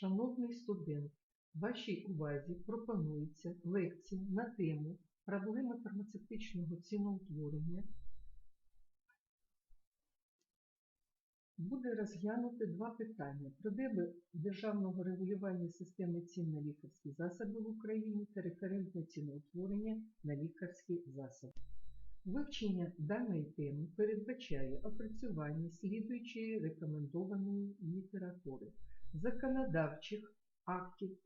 Шановний студент, вашій увазі пропонується лекція на тему проблеми фармацевтичного ціноутворення. Буде розглянути два питання: проблеми державного регулювання системи цін на лікарські засоби в Україні та референтне ціноутворення на лікарські засоби. Вивчення даної теми передбачає опрацювання слідуючої рекомендованої літератури законодавчих актів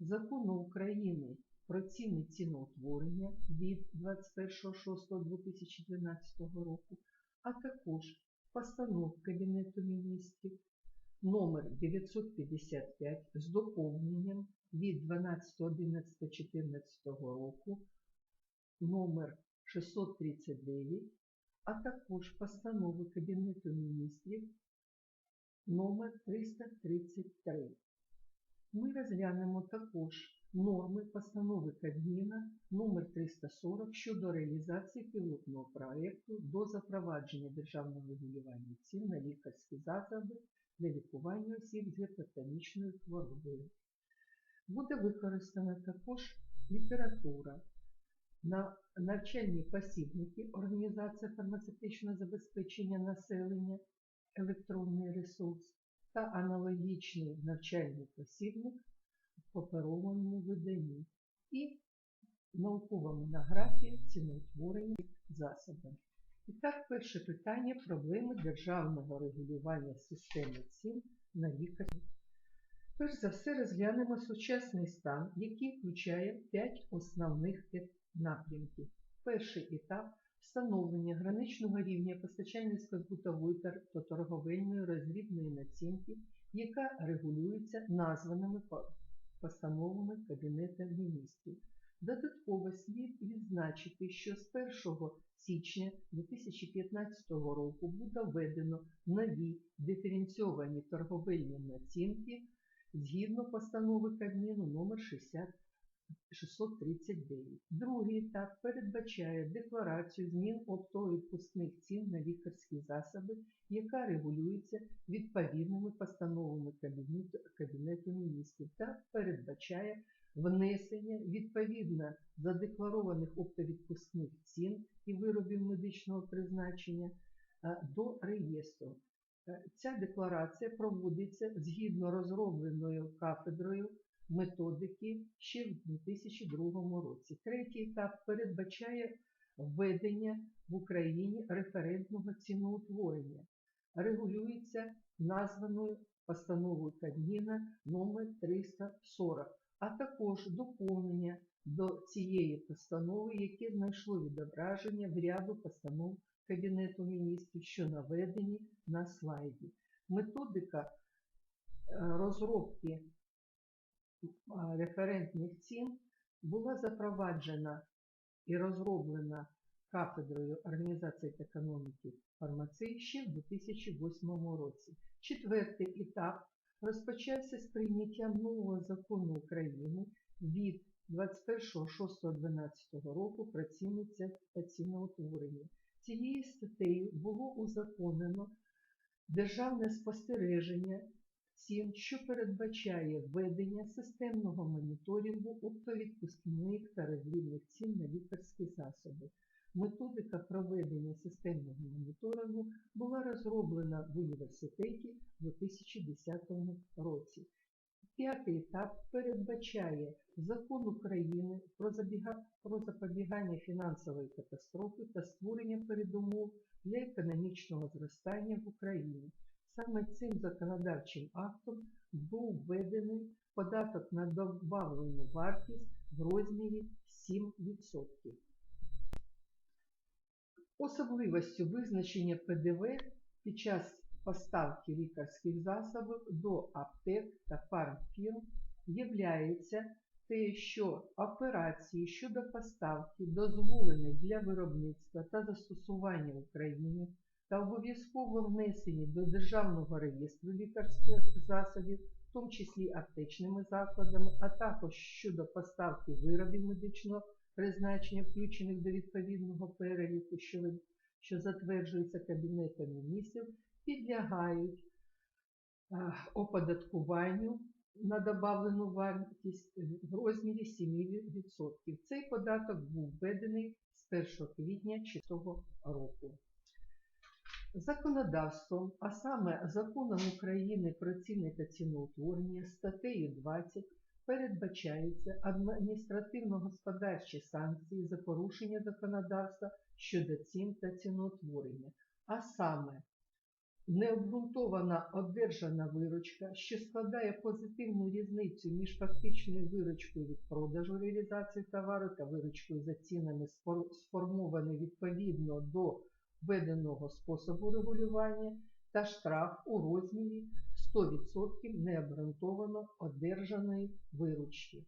Закону України про ціни ціноутворення від 21.06.2012 року, а також постанов Кабінету міністрів номер 955 з доповненням від 12.11.2014 року номер 639, а також постанови Кабінету міністрів номер 333. Ми розглянемо також норми постанови Кабміна номер 340 щодо реалізації пілотного проєкту до запровадження державного регулювання цін на лікарські засоби для лікування осіб з гіпертонічною хворобою. Буде використана також література на навчальні посібники Організація фармацевтичного забезпечення населення, електронний ресурс та аналогічний навчальний посібник в паперовому виданні і наукова монографія ціноутворення засобів. І так, перше питання проблеми державного регулювання системи цін на лікарні. Перш за все розглянемо сучасний стан, який включає 5 основних напрямків. Перший етап встановлення граничного рівня постачальницько-збутової та торговельної розрібної націнки, яка регулюється названими постановами Кабінету міністрів. Додатково слід відзначити, що з 1 січня 2015 року буде введено нові диференційовані торговельні націнки згідно постанови Кабміну номер 60 639. Другий етап передбачає декларацію змін оптово-відпускних цін на лікарські засоби, яка регулюється відповідними постановами Кабінету, Кабінету міністрів та передбачає внесення відповідно задекларованих оптовідпускних цін і виробів медичного призначення до реєстру. Е, Ця декларація проводиться згідно розробленою кафедрою методики ще в 2002 році. Третій етап передбачає введення в Україні референтного ціноутворення. Регулюється названою постановою Кабміна номер 340, а також доповнення до цієї постанови, яке знайшло відображення в ряду постанов Кабінету міністрів, що наведені на слайді. Методика е, розробки референтних цін була запроваджена і розроблена кафедрою Організації економіки фармації в 2008 році. Четвертий етап розпочався з прийняттям нового закону України від 21.06.12 року про ціни та ціноутворення. Цією статтею було узаконено державне спостереження цін, що передбачає введення системного моніторингу оптовідпускних та розрібних цін на лікарські засоби. Методика проведення системного моніторингу була розроблена в університеті у 2010 році. П'ятий етап передбачає Закон України про запобігання фінансової катастрофи та створення передумов для економічного зростання в Україні. Саме цим законодавчим актом був введений податок на добавлену вартість в розмірі 7%. Особливістю визначення ПДВ під час поставки лікарських засобів до аптек та фармфірм являється те, що операції щодо поставки дозволені для виробництва та застосування в Україні та обов'язково внесені до Державного реєстру лікарських засобів, в тому числі аптечними закладами, а також щодо поставки виробів медичного призначення, включених до відповідного переліку, що, затверджується Кабінетом міністрів, підлягають оподаткуванню на добавлену вартість в розмірі 7%. Цей податок був введений з 1 квітня цього року. Законодавством, а саме Законом України про ціни та ціноутворення статтею 20 передбачаються адміністративно-господарчі санкції за порушення законодавства щодо цін та ціноутворення, а саме необґрунтована одержана виручка, що складає позитивну різницю між фактичною виручкою від продажу реалізації товару та виручкою за цінами, сформований відповідно до введеного способу регулювання, та штраф у розмірі 100% необґрунтовано одержаної виручки.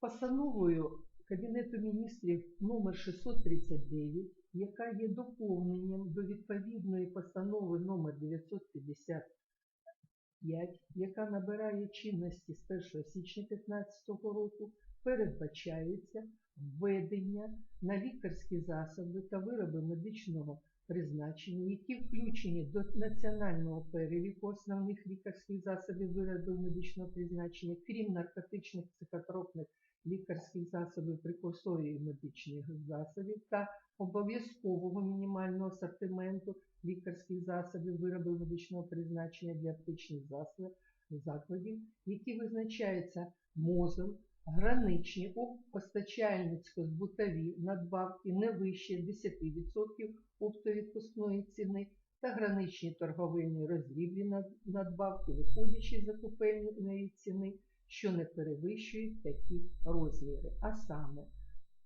Постановою Кабінету міністрів номер 639, яка є доповненням до відповідної постанови номер 955, яка набирає чинності з 1 січня 2015 року, передбачається введення на лікарські засоби та вироби медичного призначення, які включені до національного переліку основних лікарських засобів виробів медичного призначення, крім наркотичних психотропних лікарських засобів, прикурсорів медичних засобів та обов'язкового мінімального асортименту лікарських засобів, виробів медичного призначення для аптечних засобів, закладів, які визначаються МОЗом, граничні постачальницько-збутові надбавки не вище 10% оптовідпускної ціни та граничні торговельні роздрібні над- надбавки, виходячи з закупельної ціни, що не перевищують такі розміри, а саме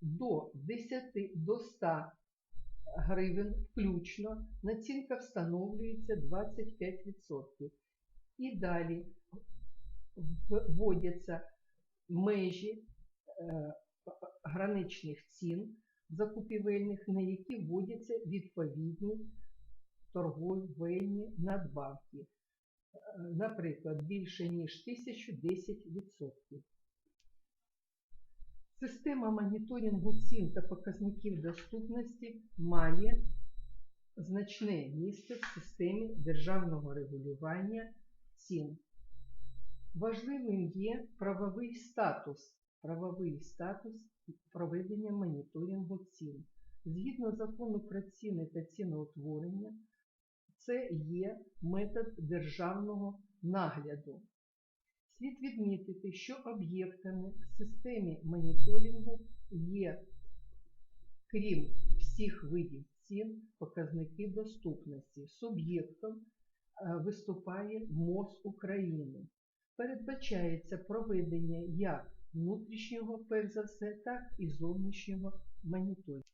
до 10 до 100 гривень включно націнка встановлюється 25%. І далі вводяться межі е, граничних цін закупівельних, на які вводяться відповідні торговельні надбавки. Е, Наприклад, більше ніж 1010%. Система моніторингу цін та показників доступності має значне місце в системі державного регулювання цін. Важливим є правовий статус, правовий статус проведення моніторингу цін. Згідно закону про ціни та ціноутворення, це є метод державного нагляду. Слід відмітити, що об'єктами в системі моніторингу є, крім всіх видів цін, показники доступності. Суб'єктом е, виступає МОЗ України. Передбачається проведення як внутрішнього, перш за все, так і зовнішнього моніторингу.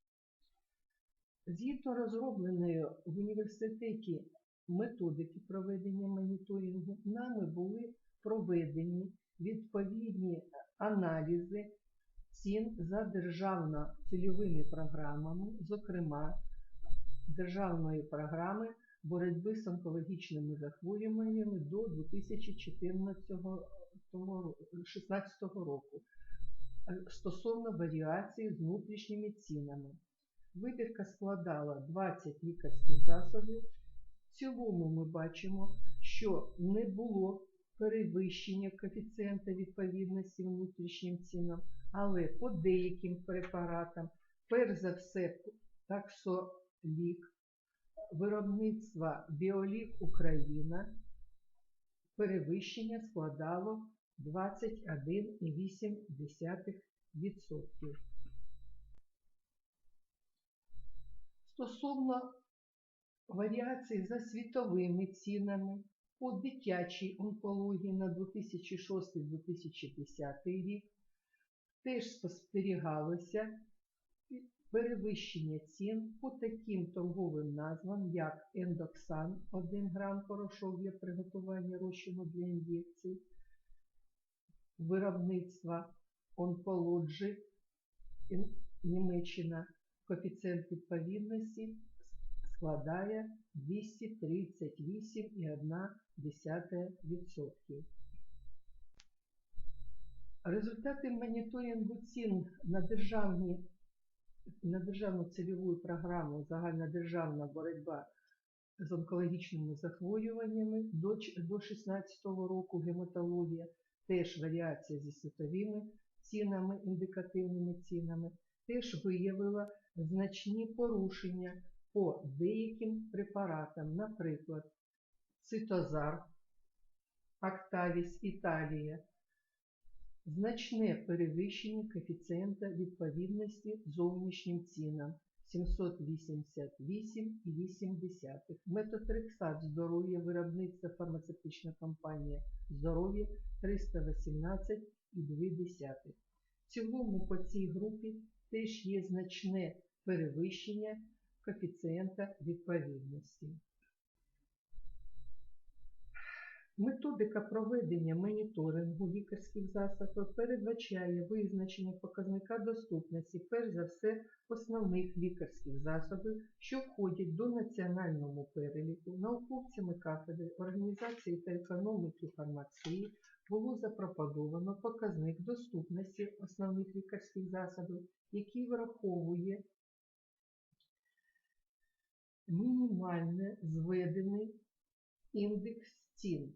Згідно розробленої в університеті методики проведення моніторингу, нами були проведені відповідні аналізи цін за державно-цільовими програмами, зокрема державної програми боротьби з онкологічними захворюваннями до 2016 року е, стосовно варіації з внутрішніми цінами. Вибірка складала 20 лікарських засобів. В цілому ми бачимо, що не було перевищення коефіцієнта відповідності внутрішнім цінам, але по деяким препаратам, перш за все, таксолік, виробництва Біолік Україна, перевищення складало 21,8%. Стосовно варіацій за світовими цінами по дитячій онкології на 2006-2010 рік теж спостерігалося перевищення цін по таким торговим назвам, як ендоксан 1 грам порошок для приготування розчину для ін'єкцій, виробництва онкології Німеччина коефіцієнт відповідності складає 238,1%. Результати моніторингу цін на державні на державну цільову програму Загальнодержавна боротьба з онкологічними захворюваннями до, ч- до 16 року гематологія, теж варіація зі світовими цінами, індикативними цінами, теж виявила значні порушення по деяким препаратам, наприклад, цитозар, Актавіс Італія, значне перевищення коефіцієнта відповідності зовнішнім цінам 788,8. Метотрексат здоров'я виробництва фармацевтична компанія здоров'я 318,2. В цілому по цій групі теж є значне перевищення коефіцієнта відповідності. Методика проведення моніторингу лікарських засобів передбачає визначення показника доступності, перш за все, основних лікарських засобів, що входять до національного переліку, науковцями кафедри організації та економіки фармації було запропоновано показник доступності основних лікарських засобів, який враховує мінімальне зведений індекс цін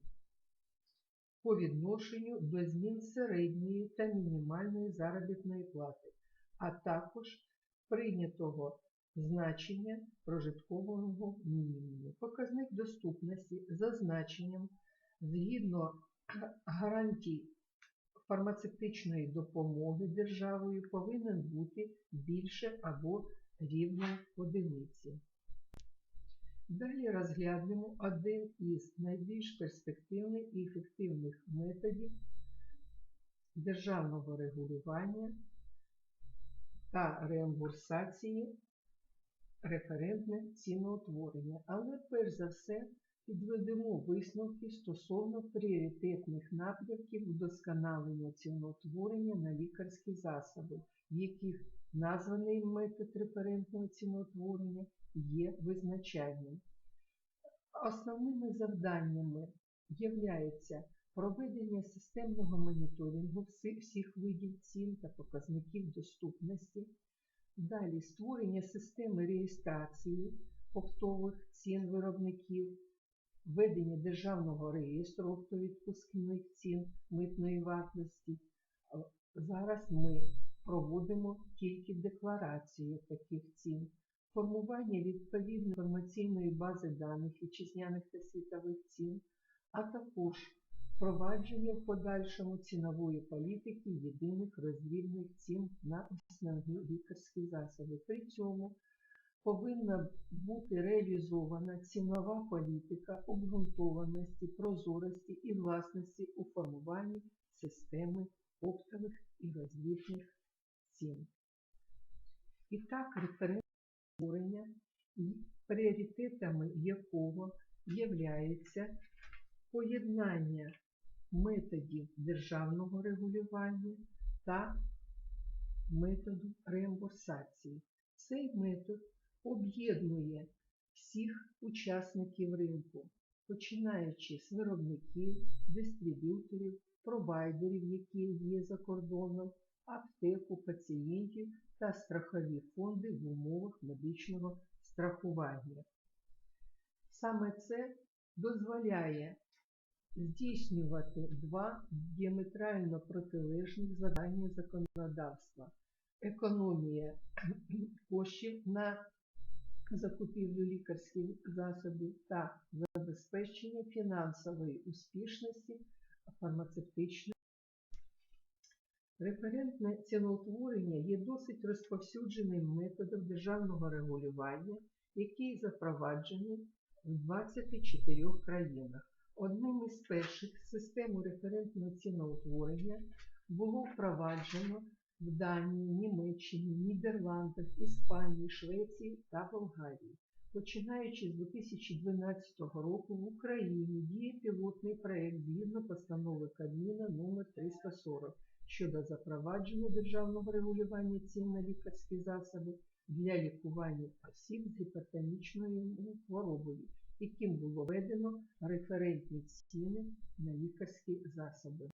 по відношенню до змін середньої та мінімальної заробітної плати, а також прийнятого значення прожиткового мінімуму. Показник доступності за значенням згідно гарантій фармацевтичної допомоги державою повинен бути більше або рівно одиниці. Далі розглянемо один із найбільш перспективних і ефективних методів державного регулювання та реімбурсації референтне ціноутворення. Але перш за все підведемо висновки стосовно пріоритетних напрямків вдосконалення ціноутворення на лікарські засоби, в яких названий метод референтного ціноутворення є визначальним. Основними завданнями являється проведення системного моніторингу всіх видів цін та показників доступності, далі створення системи реєстрації оптових цін виробників, ведення державного реєстру оптовідпускних цін митної вартості. Зараз ми проводимо тільки декларацію таких цін, формування відповідної інформаційної бази даних вітчизняних та світових цін, а також впровадження в подальшому цінової політики єдиних розрібних цін на основні лікарські засоби. При цьому повинна бути реалізована цінова політика обґрунтованості, прозорості і власності у формуванні системи оптових і розлічних цін. І так, референтне створення, пріоритетами якого являється поєднання методів державного регулювання та методу реімбурсації. Цей метод об'єднує всіх учасників ринку, починаючи з виробників, дистриб'юторів, провайдерів, які є за кордоном, аптеку, пацієнтів та страхові фонди в умовах медичного страхування. Саме це дозволяє здійснювати два діаметрально протилежних завдання законодавства. Економія коштів на закупівлю лікарських засобів та забезпечення фінансової успішності фармацевтичної. Референтне ціноутворення є досить розповсюдженим методом державного регулювання, який запроваджений в 24 країнах. Одним із перших систему референтного ціноутворення було впроваджено в Данії, Німеччині, Нідерландах, Іспанії, Швеції та Болгарії. Починаючи з 2012 року в Україні діє пілотний проект згідно постанови Кабміна номер 340 щодо запровадження державного регулювання цін на лікарські засоби для лікування осіб з гіпертонічною хворобою, яким було введено референтні ціни на лікарські засоби.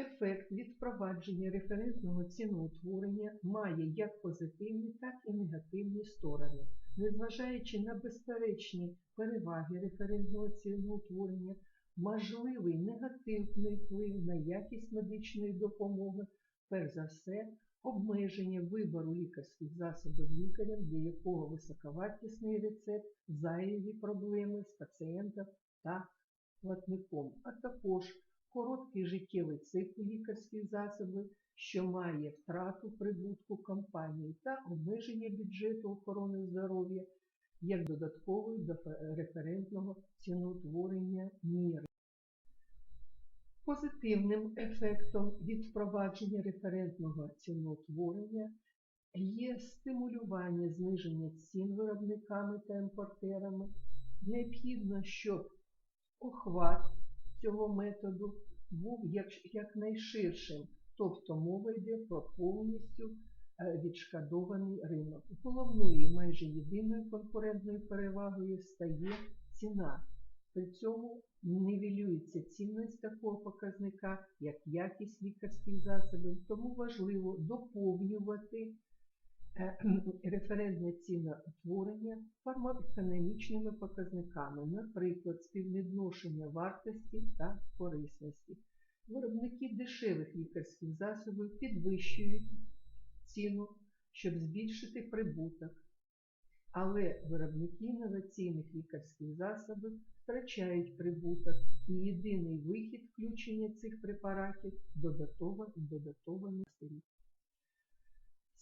Ефект від впровадження референтного ціноутворення має як позитивні, так і негативні сторони. незважаючи на безперечні переваги референтного ціноутворення, можливий негативний вплив на якість медичної допомоги, перш за все, обмеження вибору лікарських засобів лікарем, для якого високовартісний рецепт, зайві проблеми з пацієнтом та платником, а також короткий життєвий цикл лікарських засобів, що має втрату прибутку компанії та обмеження бюджету охорони здоров'я як додаткової до референтного ціноутворення міри. Позитивним ефектом від впровадження референтного ціноутворення є стимулювання зниження цін виробниками та імпортерами. Необхідно, щоб охват цього методу був якнайширшим, тобто мова йде про повністю е, відшкодований ринок. Головною майже єдиною конкурентною перевагою стає ціна. При цьому нівелюється цінність такого показника, як якість лікарських засобів, тому важливо доповнювати референтне ціноутворення фармакоекономічними показниками, наприклад, співвідношення вартості та корисності. Виробники дешевих лікарських засобів підвищують ціну, щоб збільшити прибуток, але виробники інноваційних лікарських засобів втрачають прибуток і єдиний вихід включення цих препаратів додатова- додатований рік.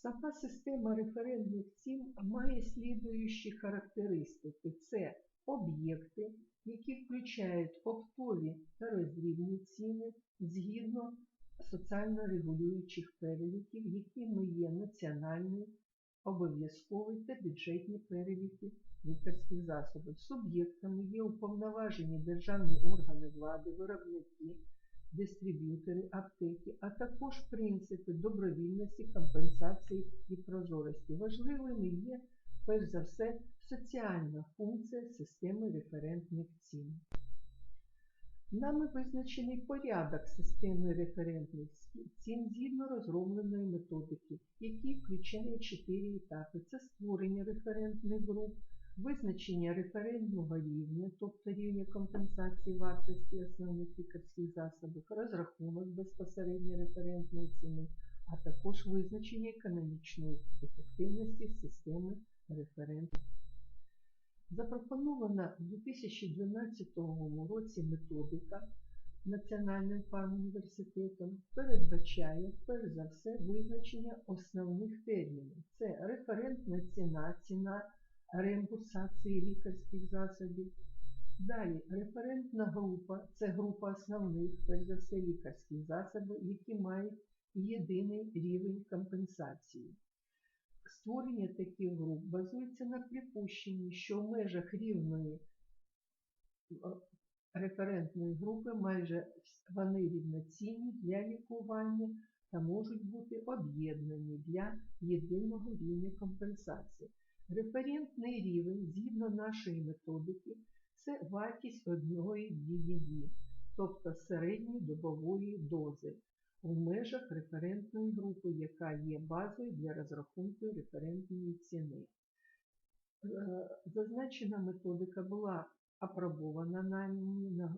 Сама система референтних цін має слідуючі характеристики. Це об'єкти, які включають оптові та роздрібні ціни згідно соціально регулюючих переліків, якими є національний, обов'язковий та бюджетні переліки лікарських засобів. Суб'єктами є уповноважені державні органи влади, виробники, дистриб'ютори, аптеки, а також принципи добровільності, компенсації і прозорості. Важливими є, перш за все, соціальна функція системи референтних цін. Нами визначений порядок системи референтних цін згідно розробленої методики, який включає чотири етапи. Це створення референтних груп, визначення референтного рівня, тобто рівня компенсації вартості основних лікарських засобів, розрахунок безпосередньо референтної ціни, а також визначення економічної ефективності системи референтних. Запропонована в 2012 році методика Національним фармуніверситетом передбачає, перш за все, визначення основних термінів. Це референтна ціна, ціна реімбурсації лікарських засобів. Далі референтна група це група основних, перш за все, лікарських засобів, які мають єдиний рівень компенсації. Створення таких груп базується на припущенні, що в межах рівної е, референтної групи майже вони рівноцінні для лікування та можуть бути об'єднані для єдиного рівня компенсації. Референтний рівень, згідно нашої методики, це вартість одної DDD, тобто середньої добової дози в межах референтної групи, яка є базою для розрахунку референтної ціни. Е, Зазначена методика була апробована нами на,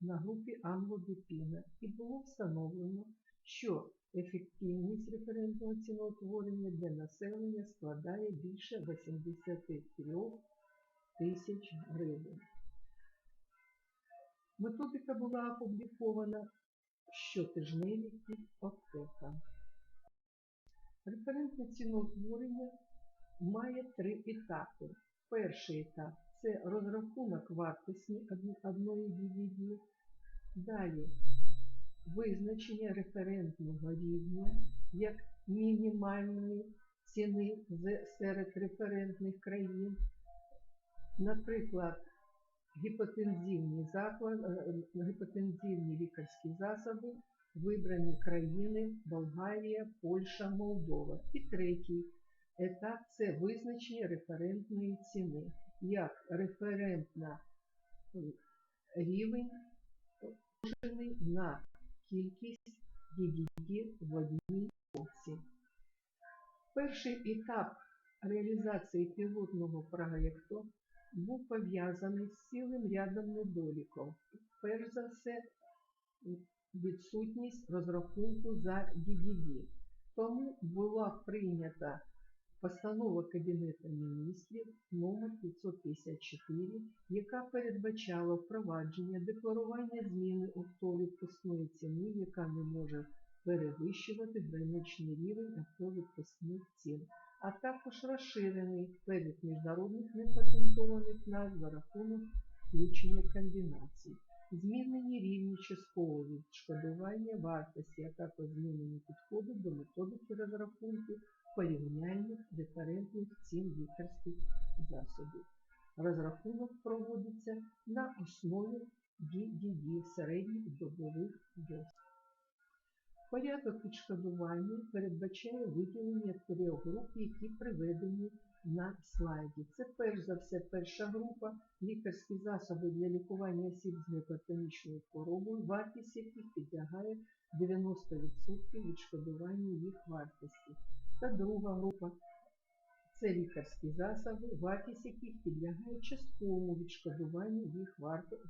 на групі англобіпіна і було встановлено, що ефективність референтного ціноутворення для населення складає більше 83 тисяч гривень. Методика була опублікована щотижневиків аптека. Референтне ціноутворення має три етапи. Перший етап це розрахунок вартості одної DVD. Далі визначення референтного рівня як мінімальної ціни серед референтних країн. Наприклад, гіпотензивні заклад, е, гіпотензивні лікарські засоби, вибрані країни Болгарія, Польща, Молдова. І третій етап це визначення референтної ціни, як референтна рівень на кількість DDD в одній опції. Перший етап реалізації пілотного проєкту був пов'язаний з цілим рядом недоліків. Перш за все, відсутність розрахунку за DDD. Тому була прийнята постанова Кабінету міністрів номер 554, яка передбачала впровадження декларування зміни оптовідпускної ціни, яка не може перевищувати граничний рівень оптовідпускних цін, а також розширений перед міжнародних непатентованих назв за рахунок включення комбінацій. Змінені рівні часткового відшкодування вартості, а також змінені підходи до методики розрахунку порівняльних референтних цін лікарських засобів. Розрахунок проводиться на основі DDD середніх добових доз. Порядок відшкодування передбачає виділення трьох груп, які приведені на слайді. Це перш за все перша група лікарські засоби для лікування осіб з гіпертонічною хворобою, вартість яких підлягає 90% відшкодування їх вартості. Та друга група це лікарські засоби, вартість яких підлягає частковому відшкодуванню їх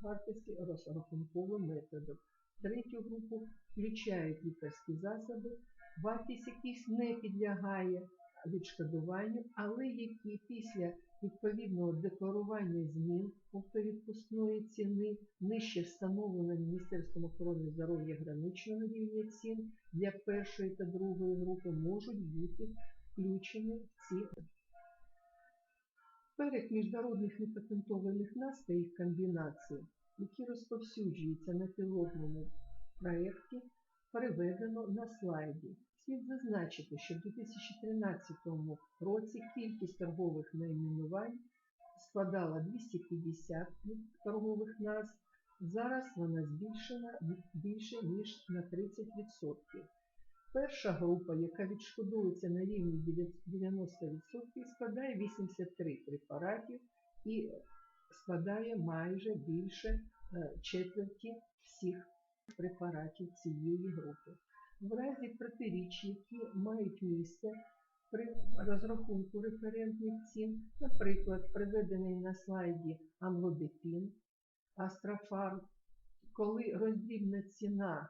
вартості розрахунковим методом. Третю групу включають лікарські засоби, вартість яких не підлягає відшкодуванню, але які після відповідного декларування змін оптовідпускної ціни нижче встановленого Міністерством охорони здоров'я граничного рівня цін для першої та другої групи можуть бути включені в ці Перед міжнародних непатентованих назв та їх комбінацій, які розповсюджуються на пілотному проєкті, переведено на слайді. Слід зазначити, що в 2013 році кількість торгових найменувань складала 250 торгових назв, зараз вона збільшена більше ніж на 30%. Перша група, яка відшкодовується на рівні 90%, складає 83 препаратів і складає майже більше е, четверті всіх препаратів цієї групи. В разі протиріч, які мають місце при розрахунку референтних цін, наприклад, приведений на слайді амлодепін, астрофар, коли роздрібна ціна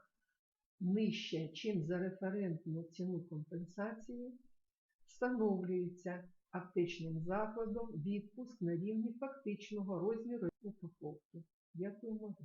нижча, чим за референтну ціну компенсації, встановлюється аптечним закладом відпуск на рівні фактичного розміру упаковки. Дякуємо.